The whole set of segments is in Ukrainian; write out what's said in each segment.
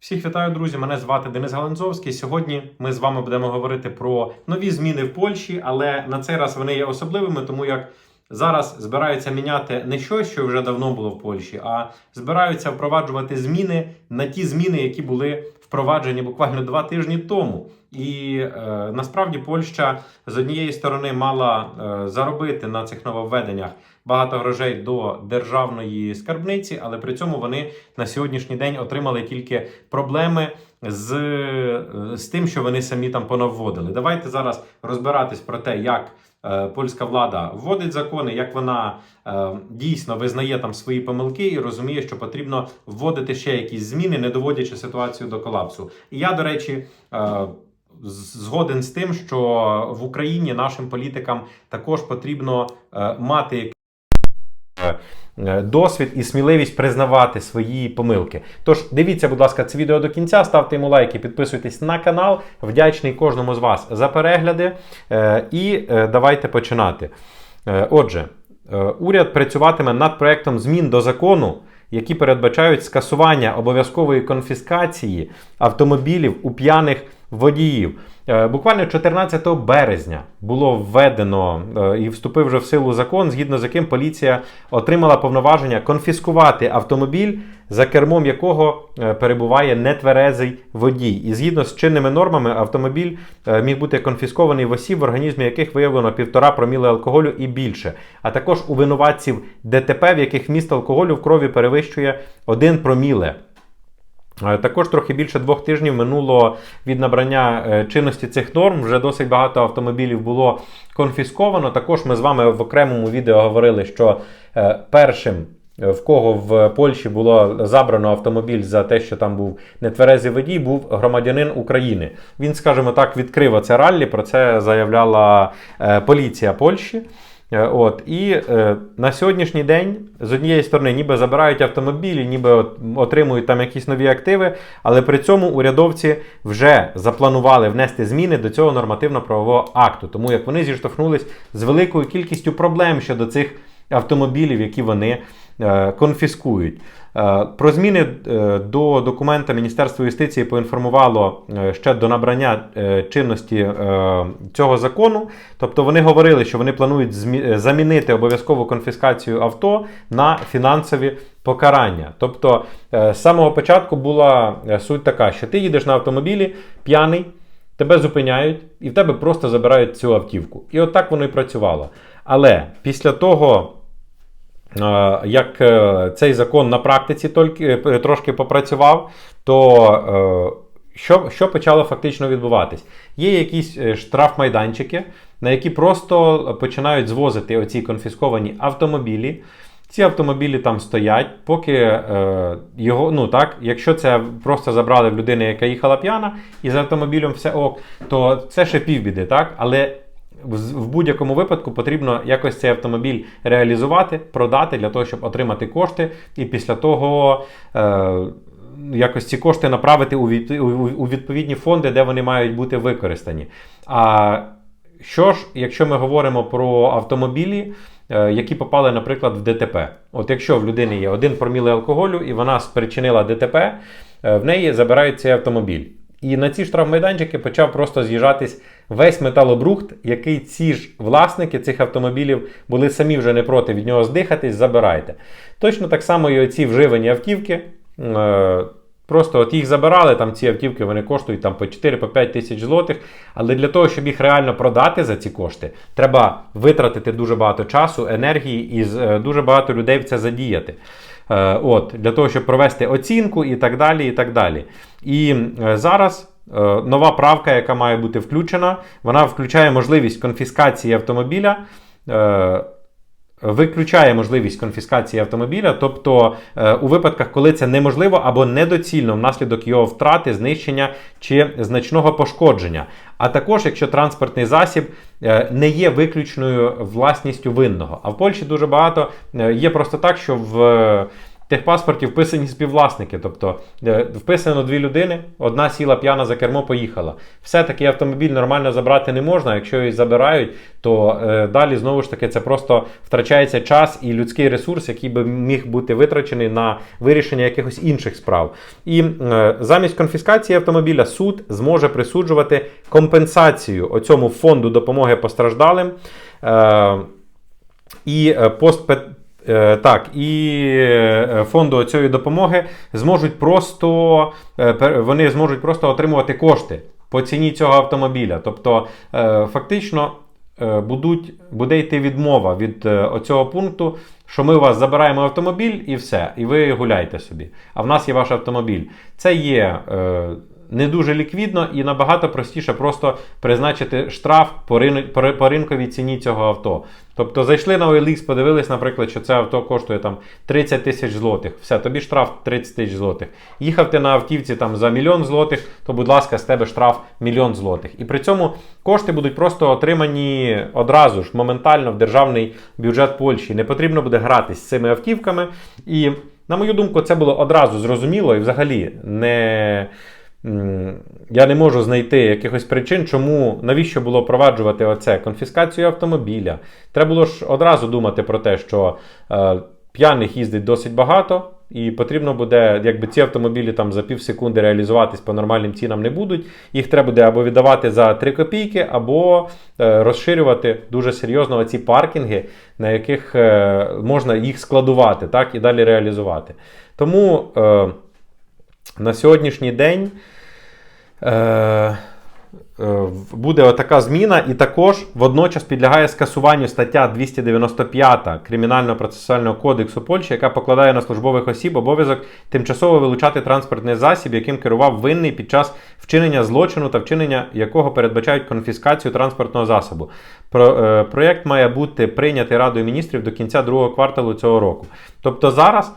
Всіх вітаю, друзі! Мене звати Денис Галанзовський. Сьогодні ми з вами будемо говорити про нові зміни в Польщі, але на цей раз вони є особливими, тому як зараз збираються міняти не щось, що вже давно було в Польщі, а збираються впроваджувати зміни на ті зміни, які були впроваджені буквально два тижні тому. І е, насправді Польща з однієї сторони мала е, заробити на цих нововведеннях багато грошей до державної скарбниці, але при цьому вони на сьогоднішній день отримали тільки проблеми з, е, з тим, що вони самі там понавводили. Давайте зараз розбиратись про те, як е, польська влада вводить закони, як вона е, дійсно визнає там свої помилки і розуміє, що потрібно вводити ще якісь зміни, не доводячи ситуацію до колапсу. І я, до речі. Е, Згоден з тим, що в Україні нашим політикам також потрібно е, мати досвід і сміливість признавати свої помилки. Тож дивіться, будь ласка, це відео до кінця, ставте йому лайки, підписуйтесь на канал. Вдячний кожному з вас за перегляди. Е, І е, давайте починати. Е, Отже, е, уряд працюватиме над проектом змін до закону. Які передбачають скасування обов'язкової конфіскації автомобілів у п'яних водіїв. Е, Буквально 14 березня було введено е, і вступив вже в силу закон, згідно з яким поліція отримала повноваження конфіскувати автомобіль, за кермом якого е, перебуває нетверезий водій. І згідно з чинними нормами, автомобіль міг бути конфіскований в осіб, в організмі яких виявлено півтора проміли алкоголю і більше, а також у винуватців ДТП, в яких вміст алкоголю в крові перевищує 1 проміле. Е, Також трохи більше двох тижнів минуло від набрання е, чинності цих норм. Вже досить багато автомобілів було конфісковано. Також ми з вами в окремому відео говорили, що е, першим, в кого в Польщі було забрано автомобіль за те, що там був нетверезий водій, був громадянин України. Він, скажімо так, відкрив оце раллі. Про це заявляла поліція Польщі. Е, От і е, на сьогоднішній день з однієї сторони, ніби забирають автомобілі, ніби от, отримують там якісь нові активи, але при цьому урядовці вже запланували внести зміни до цього нормативно-правового акту, тому як вони зіштовхнулись з великою кількістю проблем щодо цих автомобілів, які вони е, конфіскують. Е, Про зміни е, до документа Міністерство юстиції поінформувало ще до набрання чинності цього закону. Тобто вони говорили, що вони планують замінити обов'язкову конфіскацію авто на фінансові покарання. Тобто з самого початку була суть така, що ти їдеш на автомобілі п'яний, тебе зупиняють і в тебе просто забирають цю автівку. І от так воно і працювало. Але після того. Як е, цей закон на практиці тільки е, трошки попрацював, то е, що, що почало фактично відбуватись? Є якісь штрафмайданчики, на які просто починають звозити оці конфісковані автомобілі. Ці автомобілі там стоять, поки е, його, ну так, якщо це просто забрали в людини, яка їхала п'яна, і з автомобілем все ок, то це ще півбіди, так? Але в, будь-якому випадку потрібно якось цей автомобіль реалізувати, продати для того, щоб отримати кошти, і після того е, якось ці кошти направити у, від, у, у відповідні фонди, де вони мають бути використані. А що ж, якщо ми говоримо про автомобілі, е, які попали, наприклад, в ДТП. От якщо в людини є один проміле алкоголю і вона спричинила ДТП, е, в неї забирають цей автомобіль. І на ці штрафмайданчики почав просто з'їжджатись весь металобрухт, який ці ж власники цих автомобілів були самі вже не проти від нього здихатись, забирайте. Точно так само і оці вживані автівки. е, Просто от їх забирали, там ці автівки вони коштують там по 4-5 тисяч злотих. Але для того, щоб їх реально продати за ці кошти, треба витратити дуже багато часу, енергії і е, дуже багато людей в це задіяти. Е, От, для того, щоб провести оцінку і так далі. І так далі. І е, зараз е, нова правка, яка має бути включена, вона включає можливість конфіскації автомобіля. Виключає можливість конфіскації автомобіля, тобто е, у випадках, коли це неможливо або недоцільно внаслідок його втрати, знищення чи значного пошкодження. А також якщо транспортний засіб е, не є виключною власністю винного. А в Польщі дуже багато е, є просто так, що в техпаспорті вписані співвласники. Тобто е, вписано дві людини, одна сіла п'яна за кермо, поїхала. Все такий автомобіль нормально забрати не можна. Якщо її забирають, то е, далі знову ж таки це просто втрачається час і людський ресурс, який би міг бути витрачений на вирішення якихось інших справ. І е, замість конфіскації автомобіля суд зможе присуджувати компенсацію оцьому фонду допомоги постраждалим. Е, і е, пост Так, і е, фонду цієї допомоги зможуть просто е, вони зможуть просто отримувати кошти по ціні цього автомобіля. Тобто, е, фактично е, будуть, буде йти відмова від е, оцього пункту, що ми у вас забираємо автомобіль і все, і ви гуляйте собі. А в нас є ваш автомобіль. Це є. Не дуже ліквідно і набагато простіше просто призначити штраф по, рин- по ринковій ціні цього авто. Тобто зайшли на OLX, подивились, наприклад, що це авто коштує там 30 тисяч злотих. Все, тобі штраф 30 тисяч злотих. Їхав ти на автівці там за мільйон злотих, то, будь ласка, з тебе штраф мільйон злотих. І при цьому кошти будуть просто отримані одразу ж, моментально в державний бюджет Польщі. Не потрібно буде гратись з цими автівками. І, на мою думку, це було одразу зрозуміло і взагалі не. Я не можу знайти якихось причин, чому навіщо було проваджувати оце конфіскацію автомобіля. Треба було ж одразу думати про те, що е, п'яних їздить досить багато, і потрібно буде, якби ці автомобілі там за пів секунди реалізуватись по нормальним цінам не будуть. Їх треба буде або віддавати за 3 копійки, або е, розширювати дуже серйозно оці паркінги, на яких е, можна їх складувати, так і далі реалізувати. Тому. Е, на сьогоднішній день е, е, буде отака зміна, і також водночас підлягає скасуванню стаття 295 Кримінального процесуального кодексу Польщі, яка покладає на службових осіб обов'язок тимчасово вилучати транспортний засіб, яким керував винний під час вчинення злочину та вчинення якого передбачають конфіскацію транспортного засобу. Про, е, проєкт має бути прийнятий Радою міністрів до кінця другого кварталу цього року. Тобто зараз.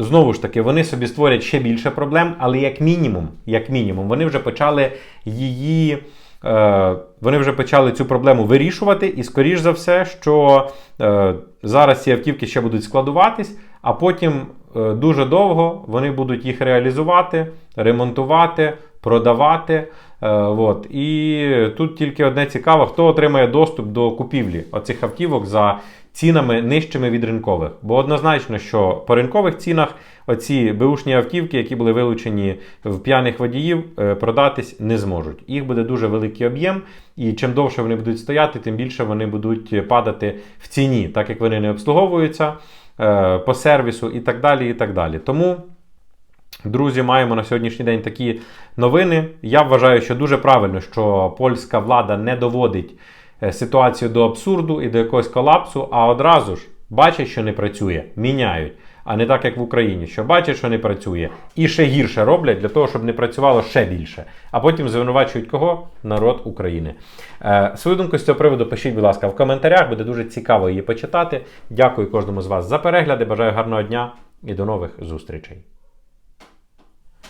Знову ж таки, вони собі створять ще більше проблем, але як мінімум, як мінімум, вони вже почали її. Е, вони вже почали цю проблему вирішувати, і скоріш за все, що е, зараз ці автівки ще будуть складуватись, а потім е, дуже довго вони будуть їх реалізувати, ремонтувати, продавати. От. І тут тільки одне цікаво, хто отримає доступ до купівлі оцих автівок за цінами нижчими від ринкових. Бо однозначно, що по ринкових цінах оці беушні автівки, які були вилучені в п'яних водіїв, е, продатись не зможуть. Їх буде дуже великий об'єм, і чим довше вони будуть стояти, тим більше вони будуть падати в ціні, так як вони не обслуговуються е, по сервісу і так далі. і так далі. Тому. Друзі, маємо на сьогоднішній день такі новини. Я вважаю, що дуже правильно, що польська влада не доводить ситуацію до абсурду і до якогось колапсу, а одразу ж бачать, що не працює, міняють. А не так, як в Україні, що бачать, що не працює, і ще гірше роблять для того, щоб не працювало ще більше. А потім звинувачують кого? Народ України. Е, свою думку з цього приводу пишіть, будь ласка, в коментарях. Буде дуже цікаво її почитати. Дякую кожному з вас за перегляди. Бажаю гарного дня і до нових зустрічей.